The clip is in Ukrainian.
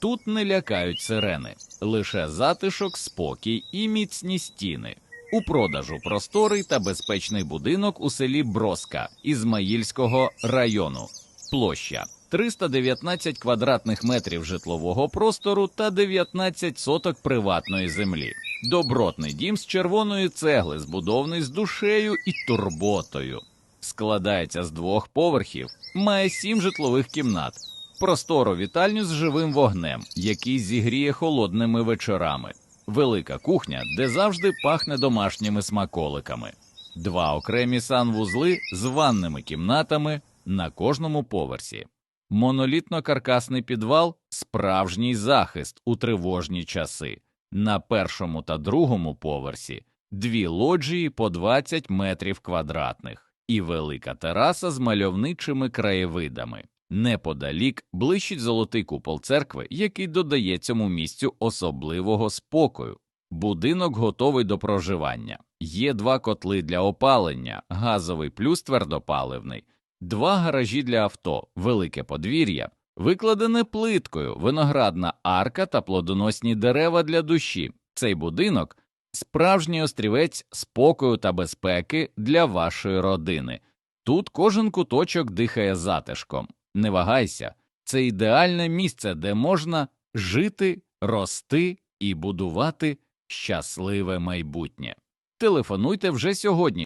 Тут не лякають сирени, лише затишок, спокій і міцні стіни. У продажу просторий та безпечний будинок у селі Броска Ізмаїльського району. Площа 319 квадратних метрів житлового простору та 19 соток приватної землі. Добротний дім з червоної цегли, збудований з душею і турботою. Складається з двох поверхів, має сім житлових кімнат, простору вітальню з живим вогнем, який зігріє холодними вечорами, велика кухня, де завжди пахне домашніми смаколиками, два окремі санвузли з ванними кімнатами на кожному поверсі. Монолітно-каркасний підвал справжній захист у тривожні часи. На першому та другому поверсі дві лоджії по 20 метрів квадратних і велика тераса з мальовничими краєвидами. Неподалік блищить золотий купол церкви, який додає цьому місцю особливого спокою. Будинок готовий до проживання. Є два котли для опалення, газовий плюс твердопаливний, два гаражі для авто, велике подвір'я, викладене плиткою, виноградна арка та плодоносні дерева для душі. Цей будинок справжній острівець спокою та безпеки для вашої родини. Тут кожен куточок дихає затишком. Не вагайся, це ідеальне місце, де можна жити, рости і будувати щасливе майбутнє. Телефонуйте вже сьогодні.